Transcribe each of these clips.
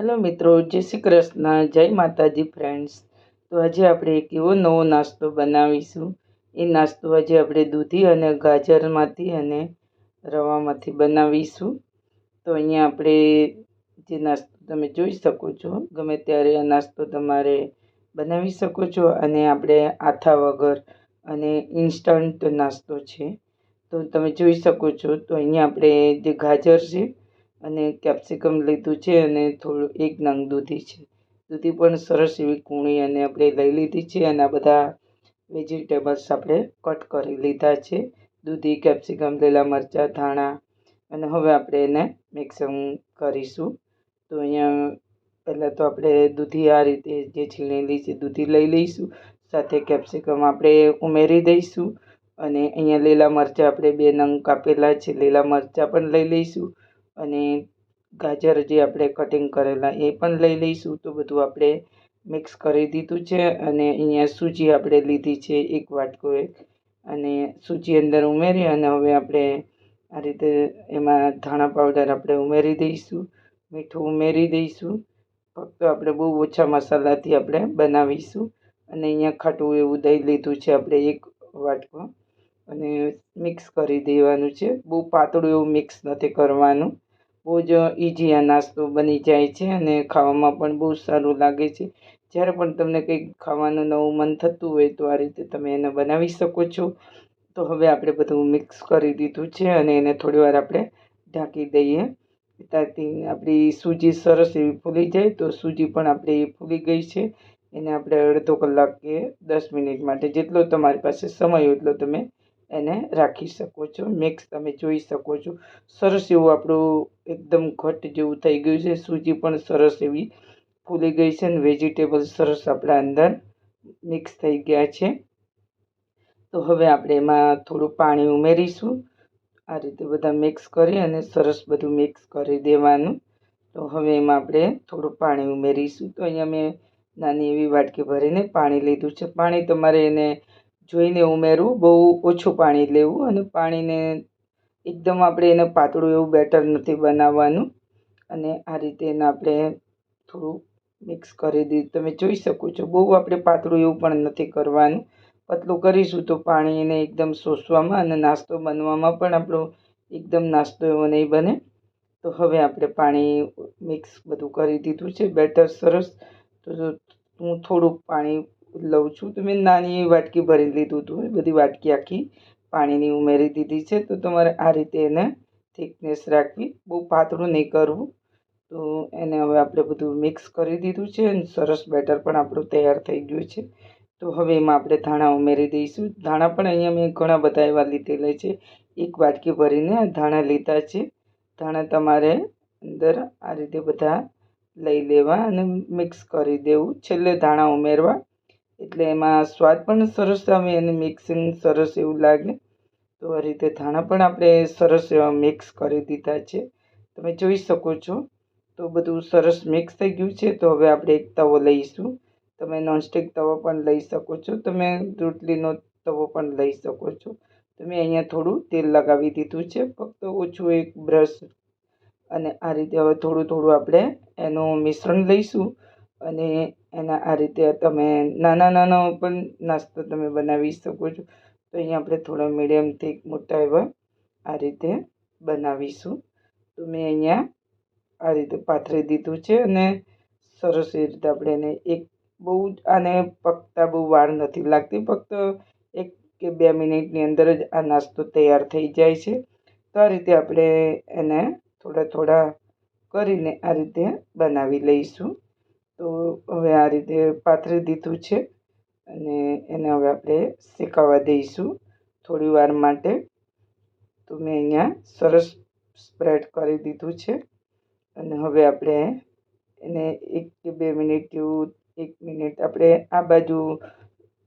Hello મિત્રો, જય શ્રી કૃષ્ણ, જય માતાજી ફ્રેન્ડ્સ તો આજે આપણે એક એવો નવો નાસ્તો બનાવીશું. એ નાસ્તો આજે આપણે દૂધી અને ગાજરમાંથી અને રવામાંથી બનાવીશું. તો અહીંયા આપણે જે નાસ્તો તમે જોઈ શકો છો, ગમે ત્યારે આ નાસ્તો તમારે બનાવી શકો છો અને આપણે આથા વગર અને ઇન્સ્ટન્ટ નાસ્તો છે. તો તમે જોઈ શકો છો, તો અહીંયા આપણે જે ગાજર છે અને કેપ્સિકમ લીધું છે અને થોડું એક નંગ દૂધી છે. દૂધી પણ સરસ એવી કૂણી અને આપણે લઈ લીધી છે અને આ બધા વેજીટેબલ્સ આપણે કટ કરી લીધા છે. દૂધી કેપ્સિકમ લીલા મરચાં, ધાણા અને હવે આપણે એને મિક્સિંગ કરીશું. તો અહીંયા પહેલાં તો આપણે દૂધી આ રીતે જે છીણેલી છે દૂધી લઈ લઈશું. સાથે કેપ્સિકમ આપણે ઉમેરી દઈશું અને અહીંયા લીલા મરચાં આપણે બે નંગ કાપેલા છે. લીલા મરચાં પણ લઈ લઈશું. અને ગાજર જે આપણે કટિંગ કરેલા, એ પણ લઈ લઈશું. તો બધું આપણે મિક્સ કરી દીધું છે અને અહીંયા સૂજી આપણે લીધી છે એક વાટકો એક. અને સૂજી અંદર ઉમેરી અને હવે આપણે આ રીતે એમાં ધાણા પાવડર આપણે ઉમેરી દઈશું, મીઠું ઉમેરી દઈશું. ફક્ત આપણે બહુ ઓછા મસાલાથી આપણે બનાવીશું. અને અહીંયા ખાટું એવું દહીં લીધું છે આપણે એક વાટકો. અને મિક્સ કરી દેવાનું છે. બહુ પાતળું એવું મિક્સ નથી કરવાનું. બહુ જ ઇઝી આ નાસ્તો બની જાય છે અને ખાવામાં પણ બહુ સારું લાગે છે. જ્યારે પણ તમને કંઈક ખાવાનું નવું મન થતું હોય તો આ રીતે તમે એને બનાવી શકો છો. તો હવે આપણે બધું મિક્સ કરી દીધું છે અને એને થોડી વાર આપણે ઢાંકી દઈએ. ત્યાંથી આપણી સૂજી સરસ એવી ફૂલી જાય તો સૂજી પણ આપણી ફૂલી ગઈ છે. એને આપણે અડધો કલાક કે દસ મિનિટ માટે જેટલો તમારી પાસે સમય હોય એટલો તમે એને રાખી શકો છો. મિક્સ તમે જોઈ શકો છો. સરસ એવું આપણું એકદમ ઘટ જેવું થઈ ગયું છે. સૂજી પણ સરસ એવી ફૂલી ગઈ છે અને વેજીટેબલ સરસ આપણા અંદર મિક્સ થઈ ગયા છે. તો હવે આપણે એમાં થોડું પાણી ઉમેરીશું. આ રીતે બધા મિક્સ કરી અને સરસ બધું મિક્સ કરી દેવાનું. તો હવે એમાં આપણે થોડું પાણી ઉમેરીશું. તો અહીંયા મેં નાની એવી વાટકી ભરીને પાણી લીધું છે. પાણી તમારે એને જોઈને ઉમેરવું, બહુ ઓછું પાણી લેવું અને પાણીને એકદમ આપણે એને પાતળું એવું બેટર નથી બનાવવાનું. અને આ રીતે એને આપણે થોડું મિક્સ કરી દીધું તમે જોઈ શકો છો, બહુ આપણે પાતળું એવું પણ નથી કરવાનું. પતલું કરીશું તો પાણી એને એકદમ શોષવામાં અને નાસ્તો બનવામાં પણ આપણો એકદમ નાસ્તો એવો નહીં બને. તો હવે આપણે પાણી મિક્સ બધું કરી દીધું છે, બેટર સરસ. તો હું થોડુંક પાણી લઉં છું. તો મેં નાની એવી વાટકી ભરી લીધું હતું. એ બધી વાટકી આખી પાણીની ઉમેરી દીધી છે. તો તમારે આ રીતે એને થિકનેસ રાખવી. બહુ પાતળું નહીં કરવું. તો એને હવે આપણે બધું મિક્સ કરી દીધું છે અને સરસ બેટર પણ આપણું તૈયાર થઈ ગયું છે. તો હવે એમાં આપણે ધાણા ઉમેરી દઈશું. ધાણા પણ અહીંયા મેં ઘણા બધા એવા લીધેલા છે. એક વાટકી ભરીને ધાણા લીધા છે. ધાણા તમારે અંદર આ રીતે બધા લઈ લેવા અને મિક્સ કરી દેવું. છેલ્લે ધાણા ઉમેરવા. એટલે એમાં સ્વાદ પણ સરસ આવે અને મિક્સિંગ સરસ એવું લાગે. તો આ રીતે ધાણા પણ આપણે સરસ એવા મિક્સ કરી દીધા છે. તમે જોઈ શકો છો. તો બધું સરસ મિક્સ થઈ ગયું છે. તો હવે આપણે એક તવો લઈશું. તમે નોનસ્ટિક તવો પણ લઈ શકો છો. તમે રોટલીનો તવો પણ લઈ શકો છો. તમે અહીંયા થોડું તેલ લગાવી દીધું છે. ફક્ત ઓછું એક બ્રશ અને આ રીતે હવે થોડું થોડું આપણે એનું મિશ્રણ લઈશું. અને એના, આ રીતે તમે નાના, નાનો પણ નાસ્તો તમે બનાવી શકો છો. તો અહીંયા આપણે થોડા મીડિયમથી મોટા એવા આ રીતે બનાવીશું. તો મેં અહીંયા આ રીતે પાથરી દીધું છે અને સરસ એ રીતે આપણે એને એક બહુ જ, આને પકતા બહુ વાર નથી લાગતી. ફક્ત એક કે બે મિનિટની અંદર જ આ નાસ્તો તૈયાર થઈ જાય છે. તો આ રીતે આપણે એને થોડા થોડા કરીને આ રીતે બનાવી લઈશું. તો હવે આ રીતે પાથરી દીધું છે અને એને હવે આપણે શેકાવા દઈશું થોડી વાર માટે. તો મેં અહીંયા સરસ સ્પ્રેડ કરી દીધું છે અને હવે આપણે એને એક કે બે મિનિટ જેવું, એક મિનિટ આપણે આ બાજુ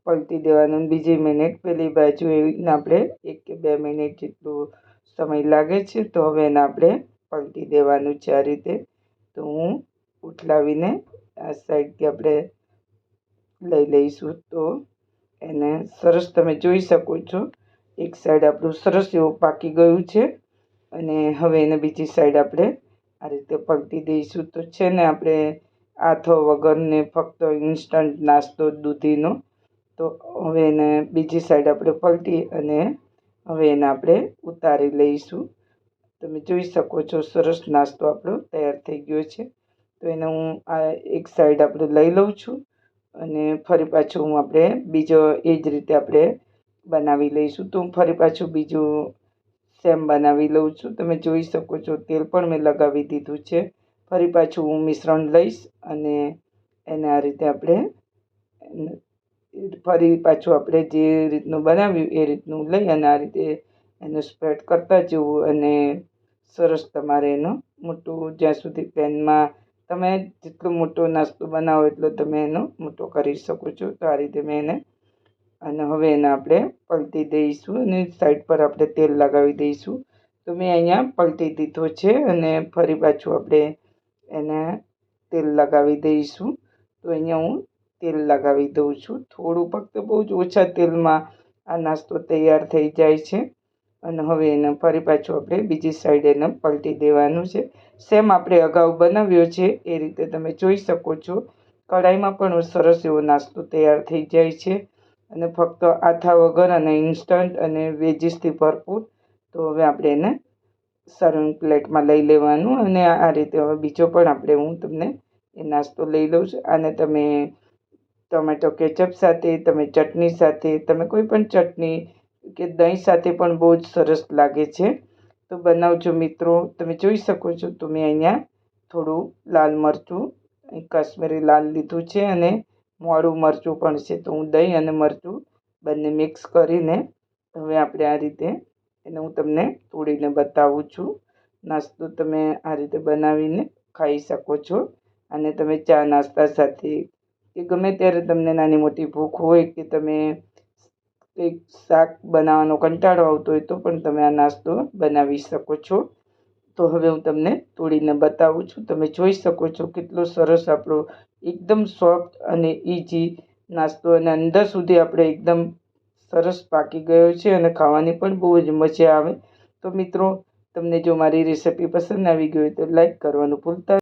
પલટી દેવાનું બીજી મિનિટ પેલી બાજુ એવી રીતના આપણે એક કે બે મિનિટ જેટલું સમય લાગે છે તો હવે એને આપણે પલટી દેવાનું છે આ રીતે. તો હું ઉઠલાવીને આ સાઈડથી આપણે લઈ લઈશું તો એને સરસ તમે જોઈ શકો છો. એક સાઈડ આપણું સરસ એવું પાકી ગયું છે અને હવે એને બીજી સાઈડ આપણે આ રીતે પલટી દઈશું. તો છે ને આપણે આથો વગરને ફક્ત ઇન્સ્ટન્ટ નાસ્તો દૂધીનો. તો હવે એને બીજી સાઈડ આપણે પલટી અને હવે એને આપણે ઉતારી લઈશું. તમે જોઈ શકો છો સરસ નાસ્તો આપણો તૈયાર થઈ ગયો છે. તો એને હું આ એક સાઈડ આપણે લઈ લઉં છું અને ફરી પાછું હું આપણે બીજો એ જ રીતે આપણે બનાવી લઈશું. તો હું ફરી પાછું બીજું સેમ બનાવી લઉં છું. તમે જોઈ શકો છો, તેલ પણ મેં લગાવી દીધું છે. ફરી પાછું હું મિશ્રણ લઈશ અને એને આ રીતે આપણે ફરી પાછું આપણે જે રીતનું બનાવ્યું એ રીતનું લઈ અને આ રીતે એનું સ્પ્રેડ કરતા જવું અને સરસ તમારે એનું મોટું જ્યાં સુધી પેનમાં તમે જેટલો મોટો નાસ્તો બનાવો એટલો તમે એનો મોટો કરી શકો છો. તો આ રીતે મેં એને અને હવે એને આપણે પલટી દઈશું અને સાઈડ પર આપણે તેલ લગાવી દઈશું. તો મેં અહીંયા પલટી દીધો છે અને ફરી પાછું આપણે એને તેલ લગાવી દઈશું. તો અહીંયા હું તેલ લગાવી દઉં છું. થોડું ફક્ત બહુ જ ઓછા તેલમાં આ નાસ્તો તૈયાર થઈ જાય છે. અને હવે એને ફરી પાછું આપણે બીજી સાઈડ એને પલટી દેવાનું છે. સેમ આપણે અગાઉ બનાવ્યો છે, એ રીતે તમે જોઈ શકો છો. કઢાઈમાં પણ સરસ એવો નાસ્તો તૈયાર થઈ જાય છે. અને ફક્ત આથા વગર અને ઇન્સ્ટન્ટ અને વેજીસથી ભરપૂર. તો હવે આપણે એને સર્વિંગ પ્લેટમાં લઈ લેવાનું અને આ રીતે હવે બીજો પણ આપણે હું તમને એ નાસ્તો લઈ લઉં છું. અને તમે ટોમેટો કેચઅપ સાથે, તમે ચટણી સાથે, તમે કોઈ પણ ચટણી કે દહીં સાથે પણ બહુ જ સરસ લાગે છે. તો બનાવજો મિત્રો. તમે જોઈ શકો છો, તો મેં અહીંયા થોડું લાલ મરચું કાશ્મીરી લાલ લીધું છે અને મોડું મરચું પણ છે. તો હું દહીં અને મરચું બંને મિક્સ કરીને હવે આપણે આ રીતે એને હું તમને તોડીને બતાવું છું. નાસ્તો તમે આ રીતે બનાવીને ખાઈ શકો છો અને તમે ચા નાસ્તા સાથે કે ગમે ત્યારે તમને નાની મોટી ભૂખ હોય કે તમે કંઈક શાક બનાવવાનો કંટાળો આવતો હોય તો પણ તમે આ નાસ્તો બનાવી શકો છો. તો હવે હું તમને તોડીને બતાવું છું. તમે જોઈ શકો છો કેટલો સરસ આપણો એકદમ સોફ્ટ અને ઇઝી નાસ્તો અને અંદર સુધી આપણે એકદમ સરસ પાકી ગયો છે અને ખાવાની પણ બહુ જ મજા આવે. તો મિત્રો, તમને જો મારી રેસિપી પસંદ આવી ગઈ હોય તો લાઈક કરવાનું ભૂલતા